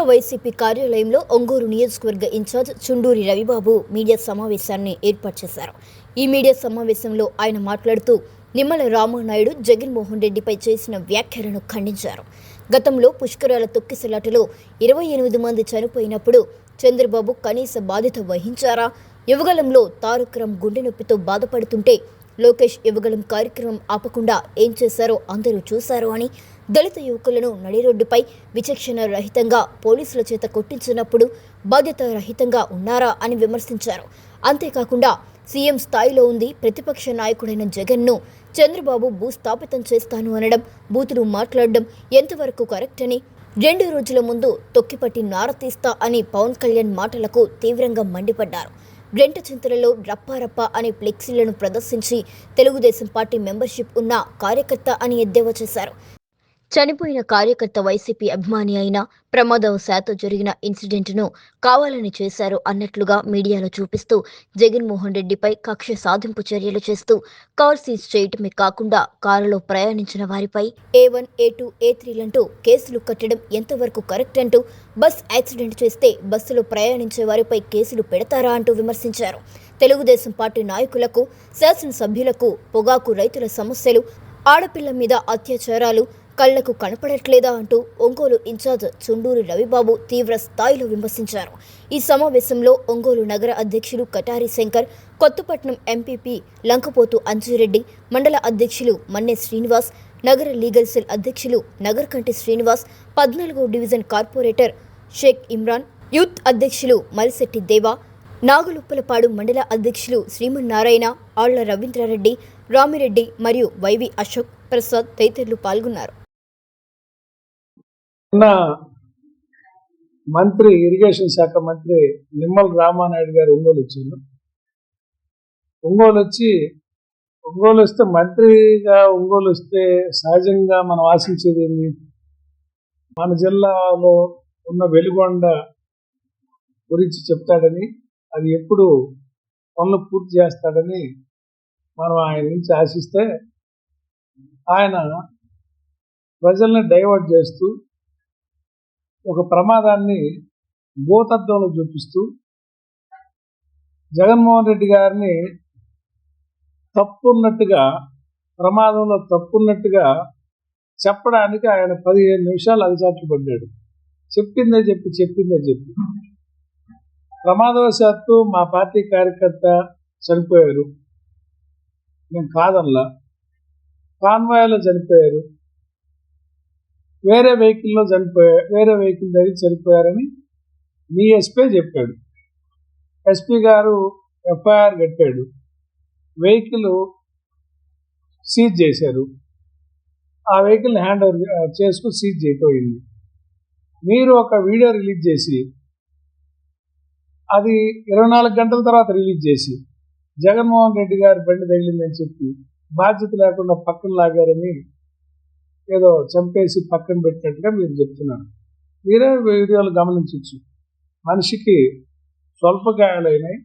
జిల్లా వైసీపీ కార్యాలయంలో ఒంగోలు నియోజకవర్గ ఇన్ఛార్జ్ చుండూరి రవిబాబు మీడియా సమావేశాన్ని ఏర్పాటు చేశారు. ఈ మీడియా సమావేశంలో ఆయన మాట్లాడుతూ నిమ్మల రామానాయుడు జగన్మోహన్ రెడ్డిపై చేసిన వ్యాఖ్యలను ఖండించారు. గతంలో పుష్కరాల తొక్కిసలాటలో ఇరవై ఎనిమిది మంది చనిపోయినప్పుడు చంద్రబాబు కనీస బాధ్యత వహించారా? యువగలంలో తారకరం గుండె నొప్పితో బాధపడుతుంటే లోకేష్ యువగలం కార్యక్రమం ఆపకుండా ఏం చేశారో అందరూ చూశారు అని దళిత యువకులను నడిరోడ్డుపై విచక్షణ రహితంగా పోలీసుల చేత కొట్టించినప్పుడు బాధ్యత రహితంగా ఉన్నారా అని విమర్శించారు. అంతేకాకుండా సీఎం స్థాయిలో ఉంది ప్రతిపక్ష నాయకుడైన జగన్ను చంద్రబాబు భూస్థాపితం చేస్తాను అనడం బూతులు మాట్లాడడం ఎంతవరకు కరెక్ట్ అని రెండు రోజుల ముందు తొక్కిపట్టి నారతీస్తా అని పవన్ కళ్యాణ్ మాటలకు తీవ్రంగా మండిపడ్డారు. బ్రెంట చింతలలో రప్పారప్ప అనే ఫ్లెక్సీలను ప్రదర్శించి తెలుగుదేశం పార్టీ మెంబర్షిప్ ఉన్న కార్యకర్త అని ఎద్దేవా చేశారు. చనిపోయిన కార్యకర్త వైసీపీ అభిమాని అయిన ప్రమాదవశాత్తు జరిగిన ఇన్సిడెంట్ను కావాలని చేశారు అన్నట్లుగా మీడియాలో చూపిస్తూ జగన్మోహన్ రెడ్డిపై కక్ష సాధింపు చర్యలు చేస్తూ కార్ సీజ్ చేయటమే కాకుండా కారులో ప్రయాణించిన వారిపై ఏ వన్ ఏ టూ ఏ త్రీలంటూ కేసులు కట్టడం ఎంతవరకు కరెక్ట్ అంటూ బస్ యాక్సిడెంట్ చేస్తే బస్సులో ప్రయాణించే వారిపై కేసులు పెడతారా అంటూ విమర్శించారు. తెలుగుదేశం పార్టీ నాయకులకు శాసనసభ్యులకు పొగాకు రైతుల సమస్యలు ఆడపిల్ల మీద అత్యాచారాలు కళ్ళకు కనపడట్లేదా అంటూ ఒంగోలు ఇన్ఛార్జ్ చుండూరి రవిబాబు తీవ్ర స్థాయిలో విమర్శించారు. ఈ సమావేశంలో ఒంగోలు నగర అధ్యక్షులు కటారి శంకర్ కొత్తపట్నం ఎంపీపీ లంకపోతు అంజురెడ్డి మండల అధ్యక్షులు మన్నె శ్రీనివాస్ నగర లీగల్ సెల్ అధ్యక్షులు నగరకంటి శ్రీనివాస్ పద్నాలుగో division corporator Sheikh Imran youth అధ్యక్షులు మలిశెట్టి దేవా నాగులుప్పలపాడు మండల అధ్యక్షులు శ్రీమన్నారాయణ ఆళ్ళ రవీంద్రారెడ్డి రామిరెడ్డి మరియు వైవి అశోక్ ప్రసాద్ తదితరులు పాల్గొన్నారు. నిన్న మంత్రి ఇరిగేషన్ శాఖ మంత్రి నిమ్మల రామానాయుడు గారు ఒంగోలు వచ్చారు. ఒంగోలు వచ్చి ఒంగోలు వస్తే మంత్రిగా ఒంగోలు వస్తే సహజంగా మనం ఆశించేది ఏంది మన జిల్లాలో ఉన్న వెలుగొండ గురించి చెప్తాడని అది ఎప్పుడు పనులు పూర్తి చేస్తాడని మనం ఆయన నుంచి ఆశిస్తే ఆయన ప్రజల్ని డైవర్ట్ చేస్తూ ఒక ప్రమాదాన్ని భూతత్వంలో చూపిస్తూ జగన్మోహన్ రెడ్డి గారిని తప్పున్నట్టుగా ప్రమాదంలో తప్పున్నట్టుగా చెప్పడానికి ఆయన పదిహేను నిమిషాలు అగచాట్లు పడ్డాడు. చెప్పిందే చెప్పి చెప్పిందే చెప్పి. ప్రమాదవశాత్తు మా పార్టీ కార్యకర్త చనిపోయారు. మేము కాదల్లా కాన్వాయ్లో చనిపోయారు. వేరే వెహికల్లో చనిపోయారు వేరే వెహికల్ దగ్గర చనిపోయారని మీ ఎస్పీ చెప్పాడు. ఎస్పీ గారు ఎఫ్ఐఆర్ కట్టాడు. వెహికల్ సీజ్ చేశారు. ఆ వెహికల్ హ్యాండ్ ఓవర్ చేసుకుని సీజ్ చేయకపోయింది మీరు ఒక వీడియో రిలీజ్ చేసి అది ఇరవై నాలుగు గంటల తర్వాత రిలీజ్ చేసి జగన్మోహన్ రెడ్డి గారి బండి తగిలిందని చెప్పి బాధ్యత లేకుండా పక్కన లాగారని ఏదో చంపేసి పక్కన పెట్టినట్టుగా మీరు చెప్తున్నారు. మీరే వీడియోలు గమనించవచ్చు మనిషికి స్వల్ప గాయాలైనాయి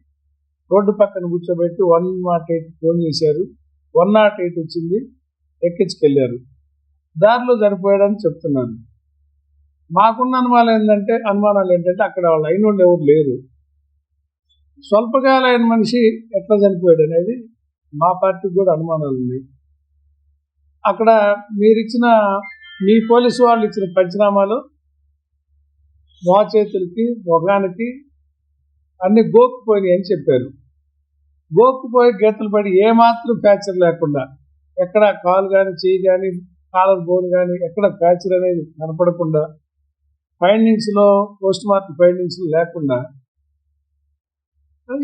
రోడ్డు పక్కన కూర్చోబెట్టి వన్ నాట్ ఎయిట్ ఫోన్ చేశారు. వన్ నాట్ ఎయిట్ వచ్చింది. ఎక్కించుకెళ్ళారు. దారిలో చనిపోయాడని చెప్తున్నాను మాకున్న అనుమానం ఏంటంటే అనుమానాలు ఏంటంటే అక్కడ వాళ్ళ అయిన వాళ్ళు ఎవరు లేరు. స్వల్పకాలైన మనిషి ఎట్లా చనిపోయాడు అనేది మా పార్టీకి కూడా అనుమానాలు ఉన్నాయి అక్కడ మీరిచ్చిన మీ పోలీసు వాళ్ళు ఇచ్చిన పంచనామాలు మోచేతులకి మొగానికి అన్ని గోక్కుపోయినాయి అని చెప్పారు. గోక్కుపోయి గీతలు పడి ఏమాత్రం ఫ్రాక్చర్ లేకుండా ఎక్కడ కాలు కానీ చేయి కానీ కాలర్ బోన్ కానీ ఎక్కడ ఫ్రాక్చర్ అనేది కనపడకుండా ఫైండింగ్స్లో పోస్ట్ మార్టం ఫైండింగ్స్ లేకుండా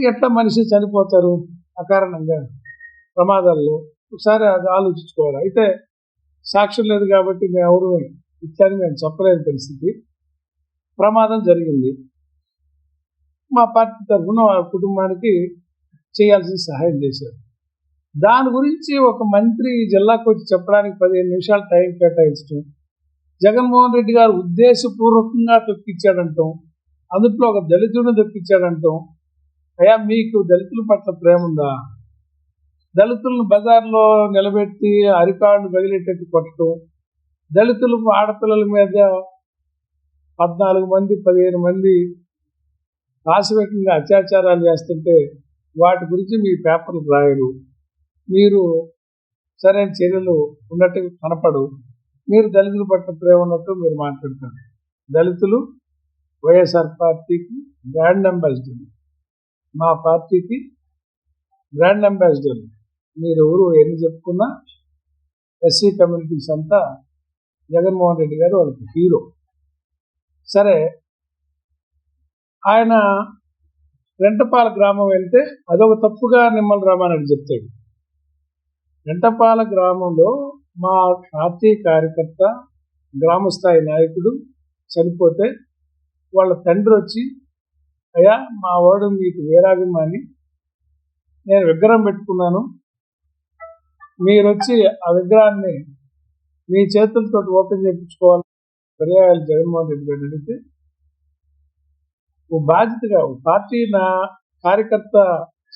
ఎట్లా మనిషి చనిపోతారు అకారణంగా ప్రమాదాల్లో ఒకసారి అది ఆలోచించుకోవాలి. అయితే సాక్ష్యం లేదు కాబట్టి మేము ఎవరు ఇట్లని మేము చెప్పలేని పరిస్థితి. ప్రమాదం జరిగింది. మా పార్టీ తరఫున కుటుంబానికి చేయాల్సిన సహాయం చేశారు. దాని గురించి ఒక మంత్రి జిల్లాకు వచ్చి చెప్పడానికి పదిహేను నిమిషాలు టైం కేటాయించడం జగన్మోహన్ రెడ్డి గారు ఉద్దేశపూర్వకంగా తొక్కిచ్చాడంటాం అందుట్లో ఒక దళితుడిని తొక్కిచ్చాడంటాం అయ్యా మీకు దళితుల పట్ల ప్రేమ ఉందా? దళితులను బజార్లో నిలబెట్టి అరికాళ్ళు వదిలేటట్టు కొట్టడం దళితులు ఆడపిల్లల మీద పద్నాలుగు మంది పదిహేను మంది రాశివేకంగా అత్యాచారాలు చేస్తుంటే వాటి గురించి మీ పేపర్లు రాయరు. మీరు సరైన చర్యలు ఉన్నట్టుగా కనపడు మీరు దళితులు పట్ల ప్రేమ ఉన్నట్టు మీరు మాట్లాడతారు. దళితులు వైఎస్ఆర్ పార్టీకి బ్రాండ్ అంబాసిడర్ మా పార్టీకి బ్రాండ్ అంబాసిడర్ మీరు ఎవరు ఎన్ని చెప్పుకున్నా ఎస్సీ కమ్యూనిటీస్ అంతా జగన్మోహన్ రెడ్డి గారు వాళ్ళకి హీరో. సరే ఆయన రెంటపాల గ్రామం వెళ్తే అదొక తప్పుగా నిమ్మల రామారెడ్డి చెప్తాడు. రెంటపాల గ్రామంలో మా పార్టీ కార్యకర్త గ్రామస్థాయి నాయకుడు చనిపోతే వాళ్ళ తండ్రి వచ్చి అయ్యా మా వాడు మీకు వీరాభిమాని నేను విగ్రహం పెట్టుకున్నాను మీరు వచ్చి ఆ విగ్రహాన్ని మీ చేతులతో ఓపెన్ చేయించుకోవాలి పర్యాయాలు జగన్మోహన్ రెడ్డి గారు అడిగితే ఓ బాధ్యతగా ఓ పార్టీ నా కార్యకర్త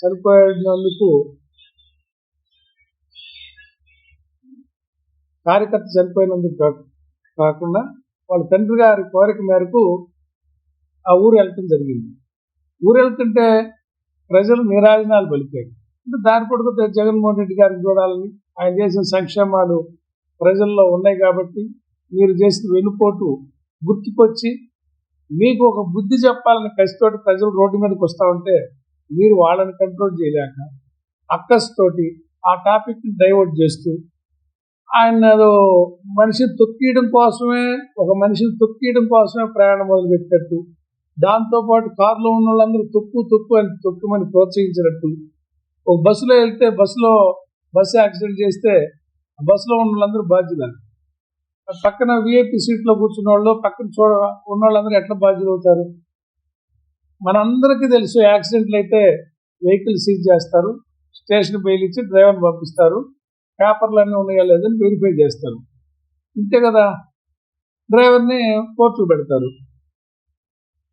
చనిపోయినందుకు కార్యకర్త చనిపోయినందుకు కాకుండా వాళ్ళ తండ్రి గారి కోరిక మేరకు ఆ ఊరు వెళ్ళటం జరిగింది. ఊరు వెళ్తుంటే ప్రజలు నిరాజనాలు పలికాయి దాని కొడుకు జగన్మోహన్ రెడ్డి గారిని చూడాలని ఆయన చేసిన సంక్షేమాలు ప్రజల్లో ఉన్నాయి కాబట్టి మీరు చేసిన వెన్నుపోటు గుర్తుకొచ్చి మీకు ఒక బుద్ధి చెప్పాలని కసితోటి ప్రజలు రోడ్డు మీదకి వస్తూ ఉంటే మీరు వాళ్ళని కంట్రోల్ చేయలేక అక్కస్తోటి ఆ టాపిక్ని డైవర్ట్ చేస్తూ ఆయన మనిషిని తొక్కియడం కోసమే ఒక మనిషిని తొక్కియడం కోసమే ప్రయాణం మొదలుపెట్టినట్టు దాంతోపాటు కారులో ఉన్న వాళ్ళందరూ తొక్కు తొక్కు అని తొక్కుమని ప్రోత్సహించినట్టు ఒక బస్సులో వెళ్తే బస్సులో బస్సు యాక్సిడెంట్ చేస్తే ఆ బస్సులో ఉన్న వాళ్ళందరూ బాధ్యులు. పక్కన విఐపి సీట్లో కూర్చున్న వాళ్ళు పక్కన చూడ ఉన్న వాళ్ళందరూ ఎట్లా బాధ్యులు అవుతారు? మనందరికీ తెలుసు యాక్సిడెంట్లు అయితే వెహికల్ సీజ్ చేస్తారు స్టేషన్ బెయిల్ ఇచ్చి డ్రైవర్ని పంపిస్తారు పేపర్లు అన్నీ ఉన్నాయా లేదని వెరిఫై చేస్తారు. ఇంతే కదా? డ్రైవర్ని కోర్టులు పెడతారు.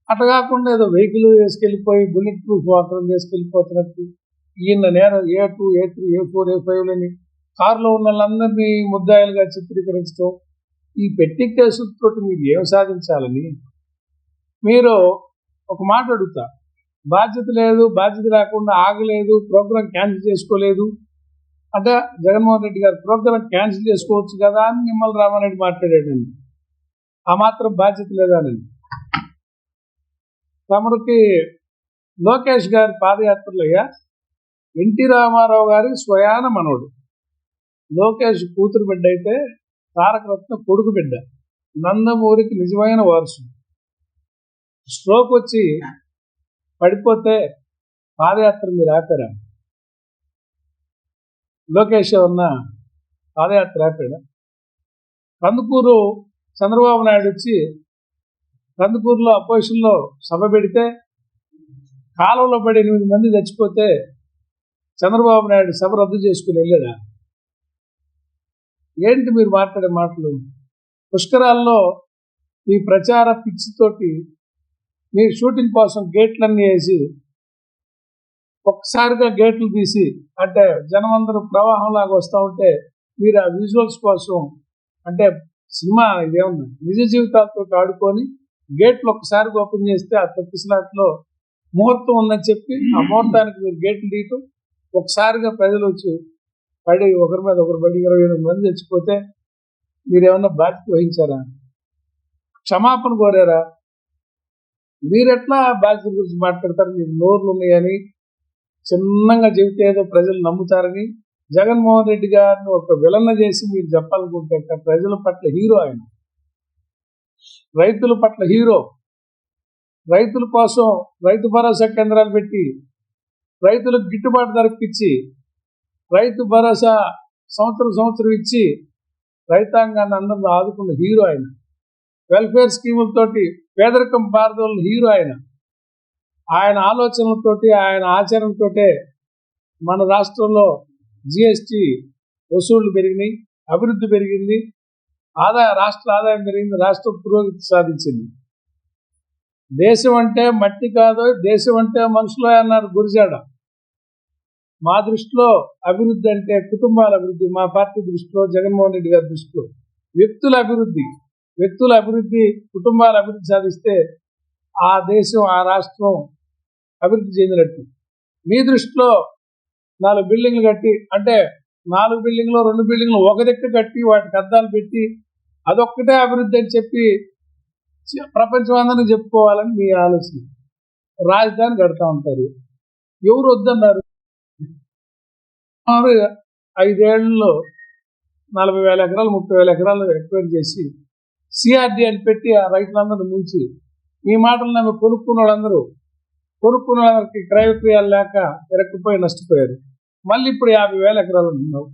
అట్లా కాకుండా ఏదో వెహికల్ వేసుకెళ్ళిపోయి బుల్లెట్ ప్రూఫ్ వాటర్ వేసుకెళ్ళిపోతున్నట్టు ఈయన నేను A two A three A four ఏ ఫైవ్లని కారులో ఉన్న వాళ్ళందరినీ ముద్దాయిలుగా చిత్రీకరించడం ఈ పెట్టి కేసులతో మీరు ఏం సాధించాలని? మీరు ఒక మాట అడుగుతా. బాధ్యత లేదు బాధ్యత లేకుండా ఆగలేదు ప్రోగ్రాం క్యాన్సిల్ చేసుకోలేదు. అంటే జగన్మోహన్ రెడ్డి గారు ప్రోగ్రాం క్యాన్సిల్ చేసుకోవచ్చు కదా అని నిమ్మల రామారెడ్డి మాట్లాడాడండి. ఆ మాత్రం బాధ్యత లేదా అని? తమరికి లోకేష్ గారి పాదయాత్రలయ్యా? ఎన్టీ రామారావు గారి స్వయాన మనవడు. లోకేష్ కూతురు బిడ్డ అయితే తారకరత్న కొడుకు బిడ్డ. నందమూరికి నిజమైన వారసుడు. స్ట్రోక్ వచ్చి పడిపోతే పాదయాత్ర మీరు ఆపారా? లోకేష్ ఉన్న పాదయాత్ర ఆపాడా? కందుకూరు చంద్రబాబు నాయుడు వచ్చి కందుకూరులో అపోజిషన్లో సభ పెడితే కాలంలో పడి ఎనిమిది మంది చచ్చిపోతే చంద్రబాబు నాయుడు సభ రద్దు చేసుకుని వెళ్ళాడా? ఏంటి మీరు మాట్లాడే మాటలు? పుష్కరాల్లో మీ ప్రచార పిచ్చితోటి మీ షూటింగ్ కోసం గేట్లన్నీ వేసి ఒక్కసారిగా గేట్లు తీసి అంటే జనమందరూ ప్రవాహంలాగా వస్తూ ఉంటే మీరు ఆ విజువల్స్ కోసం అంటే సినిమా ఇదేముంది? నిజ జీవితాలతో ఆడుకొని గేట్లు ఒకసారి ఓపెన్ చేస్తే ఆ తొక్కిసలాట్లో ముహూర్తం ఉందని చెప్పి ఆ ముహూర్తానికి మీరు గేట్లు తీయటం ఒకసారిగా ప్రజలు వచ్చి పడి ఒకరి మీద ఒకరు పడి ఇరవై ఎనిమిది మంది చచ్చిపోతే మీరేమన్నా బాధ్యత వహించారా? క్షమాపణ కోరారా? మీరెట్లా బాధ్యత గురించి మాట్లాడతారు? మీకు నోర్లు ఉన్నాయని చిన్నంగా చెబితే ఏదో ప్రజలు నమ్ముతారని జగన్మోహన్ రెడ్డి గారిని ఒక విలన్న చేసి మీరు చెప్పాలనుకుంటే ప్రజల పట్ల హీరో ఆయన. రైతుల పట్ల హీరో. రైతుల కోసం రైతు భరోసా కేంద్రాలు పెట్టి రైతులకు గిట్టుబాటు ధరకు ఇచ్చి రైతు భరోసా సంవత్సరం సంవత్సరం ఇచ్చి రైతాంగాన్ని అందరిని ఆదుకున్న హీరో ఆయన. వెల్ఫేర్ స్కీములతోటి పేదరికం పారదోలిన హీరో ఆయన. ఆయన ఆలోచనలతోటి ఆయన ఆచరణతోటే మన రాష్ట్రంలో జిఎస్టి వసూళ్ళు పెరిగినాయి అభివృద్ధి పెరిగింది ఆదాయ రాష్ట్ర ఆదాయం పెరిగింది రాష్ట్రం పురోగతి సాధించింది. దేశం అంటే మట్టి కాదు దేశం అంటే మనుషులు అన్నారు గురిజాడ. మా దృష్టిలో అభివృద్ధి అంటే కుటుంబాల అభివృద్ధి. మా పార్టీ దృష్టిలో జగన్మోహన్ రెడ్డి గారి దృష్టిలో వ్యక్తుల అభివృద్ధి. వ్యక్తుల అభివృద్ధి కుటుంబాల అభివృద్ధి సాధిస్తే ఆ దేశం ఆ రాష్ట్రం అభివృద్ధి చెందినట్టు. మీ దృష్టిలో నాలుగు బిల్డింగ్లు కట్టి అంటే నాలుగు బిల్డింగ్లు రెండు బిల్డింగ్లు ఒక దిక్కు కట్టి వాటికి అద్దాలు పెట్టి అదొక్కటే అభివృద్ధి అని చెప్పి చ- ప్రపంచం అందరినీ చెప్పుకోవాలని మీ ఆలోచన. రాజధాని కడతా ఉంటారు. ఎవరు వద్దన్నారు? సుమారు ఐదేళ్ళలో నలభై వేల ఎకరాలు ముప్పై వేల ఎకరాలు ఎక్వైర్ చేసి సిఆర్డి అని పెట్టి ఆ రైతులందరూ ముంచి ఈ మాటలు నన్ను కొనుక్కున్న వాళ్ళందరూ కొనుక్కున్న వాళ్ళకి క్రయక్రియాలు లేక ఎరక్కుపోయి నష్టపోయారు. మళ్ళీ ఇప్పుడు యాభై వేల ఎకరాలు ఉన్నావు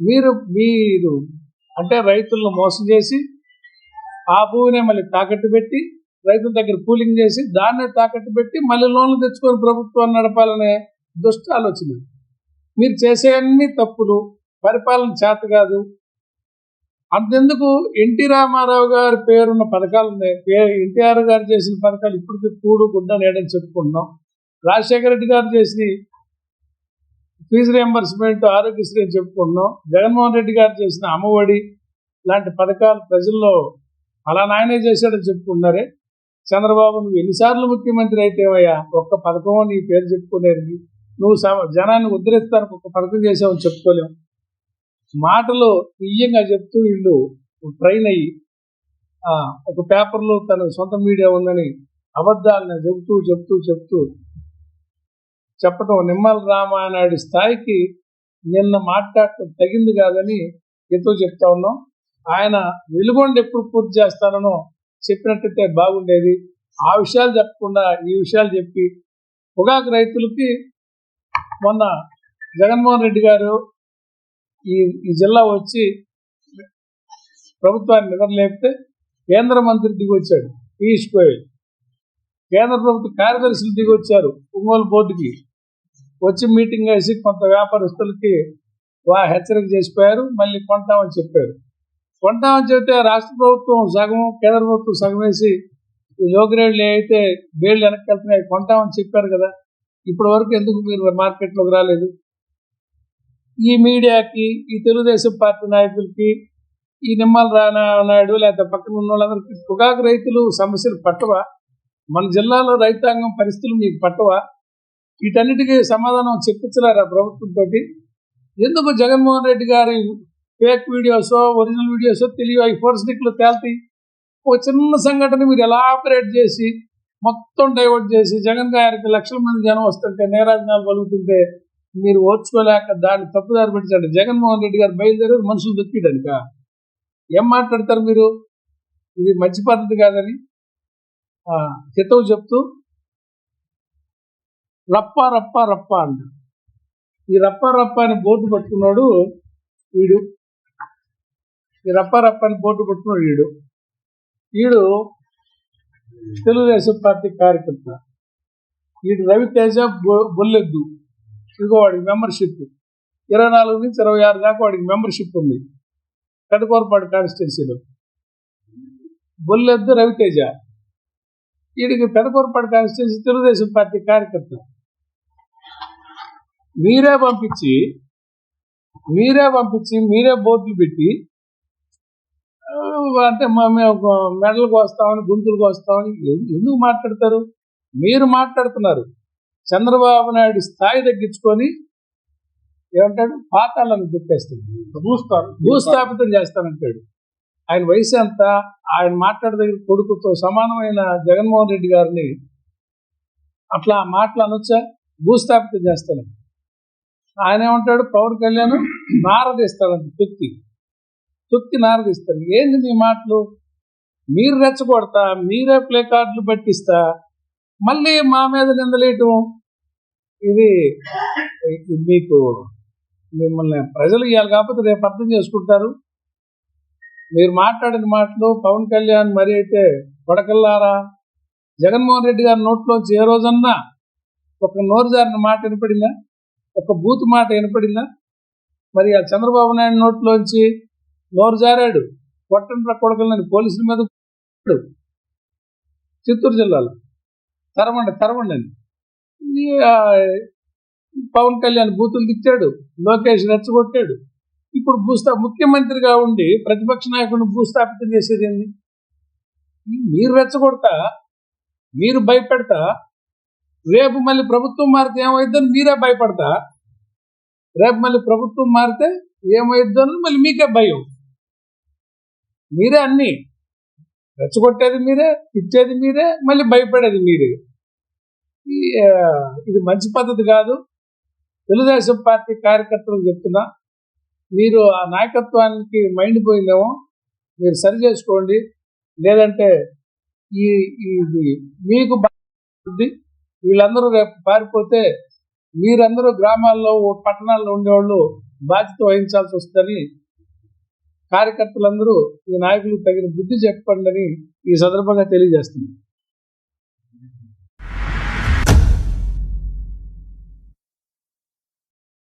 మీరు మీరు అంటే రైతులను మోసం చేసి ఆ భూమినే మళ్ళీ తాకట్టు పెట్టి రైతుల దగ్గర కూలింగ్ చేసి దాన్నే తాకట్టు పెట్టి మళ్ళీ లోన్లు తెచ్చుకొని ప్రభుత్వాన్ని నడపాలనే దుష్ట ఆలోచన. మీరు చేసే అన్ని తప్పులు పరిపాలన చేత కాదు. అంతెందుకు ఎన్టీ రామారావు గారి పేరున్న పథకాలు ఉన్నాయి. పే- ఎన్టీఆర్ గారు చేసిన పథకాలు ఇప్పటికీ కూడు గుడ్డ నేడని చెప్పుకుంటున్నాం. రాజశేఖర రెడ్డి గారు చేసిన ఫీజు రియంబర్స్మెంట్ ఆరోగ్యశ్రీ అని చెప్పుకుంటున్నాం. జగన్మోహన్ రెడ్డి గారు చేసిన అమ్మఒడి లాంటి పథకాలు ప్రజల్లో అలా నాయనే చేశాడని చెప్పుకున్నారే చంద్రబాబు నువ్వు ఎన్నిసార్లు ముఖ్యమంత్రి అయితేవయ్యా ఒక్క పథకం నీ పేరు చెప్పుకునేది నువ్వు జనాన్ని ఉద్ధరిస్తానికి ఒక పథకం చేసావని చెప్పుకోలేము. మాటలు తీయంగా చెప్తూ వీళ్ళు ట్రైన్ అయ్యి ఒక పేపర్లో తన సొంత మీడియా ఉందని అబద్ధాలను చెబుతూ చెప్తూ చెప్తూ చెప్పటం నిమ్మల రామానాయుడు స్థాయికి నిన్న మాట్లాడటం తగింది కాదని ఎంతో చెప్తా ఉన్నాం. ఆయన వెలుగొండ ఎప్పుడు పూర్తి చేస్తానో చెప్పినట్టయితే బాగుండేది. ఆ విషయాలు చెప్పకుండా ఈ విషయాలు చెప్పి పొగాకు రైతులకి మొన్న జగన్మోహన్ రెడ్డి గారు ఈ ఈ జిల్లా వచ్చి ప్రభుత్వాన్ని నిద్రలేపితే కేంద్ర మంత్రి దిగి వచ్చాడు పీయూష్ గోయల్. కేంద్ర ప్రభుత్వ కార్యదర్శులు దిగి వచ్చారు ఒంగోలు బోర్డుకి. వచ్చి మీటింగ్ వేసి కొంత వ్యాపారస్తులకి వా హెచ్చరిక చేసిపోయారు మళ్ళీ కొంటామని చెప్పారు. కొంటామని చెబితే రాష్ట్ర ప్రభుత్వం సగం కేంద్ర ప్రభుత్వం సగం వేసి ఈ లో అయితే బేళ్ళు వెనక్కి వెళ్తున్నాయి కొంటామని చెప్పారు కదా. ఇప్పటి వరకు ఎందుకు మీరు మార్కెట్లోకి రాలేదు? ఈ మీడియాకి ఈ తెలుగుదేశం పార్టీ నాయకులకి ఈ నిమ్మల రానా నాయుడు లేకపోతే పక్కన ఉన్న వాళ్ళందరికీ పొగాకు రైతులు సమస్యలు పట్టవా? మన జిల్లాలో రైతాంగం పరిస్థితులు మీకు పట్టవా? వీటన్నిటికీ సమాధానం చెప్పించలేరా ప్రభుత్వంతో ఎందుకు జగన్మోహన్ రెడ్డి గారి ఫేక్ వీడియోసో ఒరిజినల్ వీడియోసో తెలియ ఈ ఫోర్స్నిక్లు తేల్తాయి ఒక చిన్న సంఘటన మీరు ఎలా ఆపరేట్ చేసి మొత్తం డైవర్ట్ చేసి జగన్ గారికి లక్షల మంది జనం వస్తుంటే నేరాజనాలు పలుకుతుంటే మీరు ఓర్చుకోలేక దాన్ని తప్పుదారి పెట్టించండి. జగన్మోహన్ రెడ్డి గారు బయలుదేరి మనుషులు దొక్కిడనుక ఏం మాట్లాడతారు మీరు? ఇది మంచి పద్ధతి కాదని ఆ, హితవు చెప్తూ రప్ప రప్ప రప్ప అంట. ఈ రప్ప రప్ప అని బోర్డు పట్టుకున్నాడు వీడు ఈ రప్ప రప్ప అని బోర్డు పట్టుకున్నాడు వీడు వీడు తెలుగుదేశం పార్టీ కార్యకర్త. వీడు రవితేజ బొ- బొల్లెద్దు. ఇదిగో వాడికి మెంబర్షిప్. ఇరవై నాలుగు నుంచి ఇరవై ఆరు దాకా వాడికి మెంబర్షిప్ ఉంది. కటకూరపాడు కాన్స్టిట్యున్సీలో. బొల్లెద్దు రవితేజ. వీడికి పెదకూరపాడు కాన్స్టిట్యున్సీ తెలుగుదేశం పార్టీ కార్యకర్త. మీరే పంపించి మీరే పంపించి మీరే బోర్డులు పెట్టి అంటే మేము మెడలకు వస్తామని గుంతులకు వస్తామని ఎందుకు మాట్లాడతారు? మీరు మాట్లాడుతున్నారు. చంద్రబాబు నాయుడు స్థాయి తగ్గించుకొని ఏమంటాడు? పాతాలను భూస్థాపి భూస్థాపితం చేస్తానంటాడు. ఆయన వయసు ఎంత? ఆయన మాట్లాడదగిన కొడుకుతో సమానమైన జగన్మోహన్ రెడ్డి గారిని అట్లా మాటలు అనొచ్చా? భూస్థాపితం చేస్తాను. ఆయన ఏమంటాడు? పవన్ కళ్యాణ్ నారదీస్తాడంట తొక్కి తొక్కి నారదిస్తారు ఏంది మీ మాటలు? మీరు రెచ్చగొడతా మీరే ప్లే కార్డులు పట్టిస్తా మళ్ళీ మా మీద నిందలేయటం? ఇది ఇది మీకు మిమ్మల్ని ప్రజలు ఇవ్వాలి కాకపోతే రేపు అర్థం చేసుకుంటారు. మీరు మాట్లాడిన మాటలు పవన్ కళ్యాణ్ మరి అయితే కొడకల్లారా? జగన్మోహన్ రెడ్డి గారి నోట్లోంచి ఏ రోజన్నా ఒక నోరు జారిన మాట వినపడిందా? ఒక బూత్ మాట వినపడిందా? మరి ఆ చంద్రబాబు నాయుడు నోట్లోంచి నోరు జారాడు. కొట్టండ్ర కొడకలని పోలీసుల మీద చిత్తూరు జిల్లాలో. తరమండి తరమండి అని. పవన్ కళ్యాణ్ బూతులు తిట్టాడు. లోకేష్ రెచ్చగొట్టాడు. ఇప్పుడు భూస్థా ముఖ్యమంత్రిగా ఉండి ప్రతిపక్ష నాయకుడిని భూస్థాపితం చేసేది ఏంది? మీరు రెచ్చగొడతా మీరు భయపెడతా రేపు మళ్ళీ ప్రభుత్వం మారితే ఏమైందని మీరే భయపడతా. రేపు మళ్ళీ ప్రభుత్వం మారితే ఏమైందని మళ్ళీ మీకే భయం. మీరే అన్ని. రెచ్చగొట్టేది మీరే తిట్టేది మీరే మళ్ళీ భయపడేది మీరే. ఇది మంచి పద్ధతి కాదు. తెలుగుదేశం పార్టీ కార్యకర్తలకు చెప్తున్నా మీరు ఆ నాయకత్వానికి మైండ్ పోయిందేమో మీరు సరి చేసుకోండి. లేదంటే ఈ ఇది మీకు బాగుంది వీళ్ళందరూ రేపు పారిపోతే మీరందరూ గ్రామాల్లో పట్టణాల్లో ఉండేవాళ్ళు బాధ్యత వహించాల్సి వస్తుందని కార్యకర్తలందరూ ఈ నాయకులు తగిన బుద్ధి చెప్పండి అని ఈ సందర్భంగా తెలియజేస్తున్నారు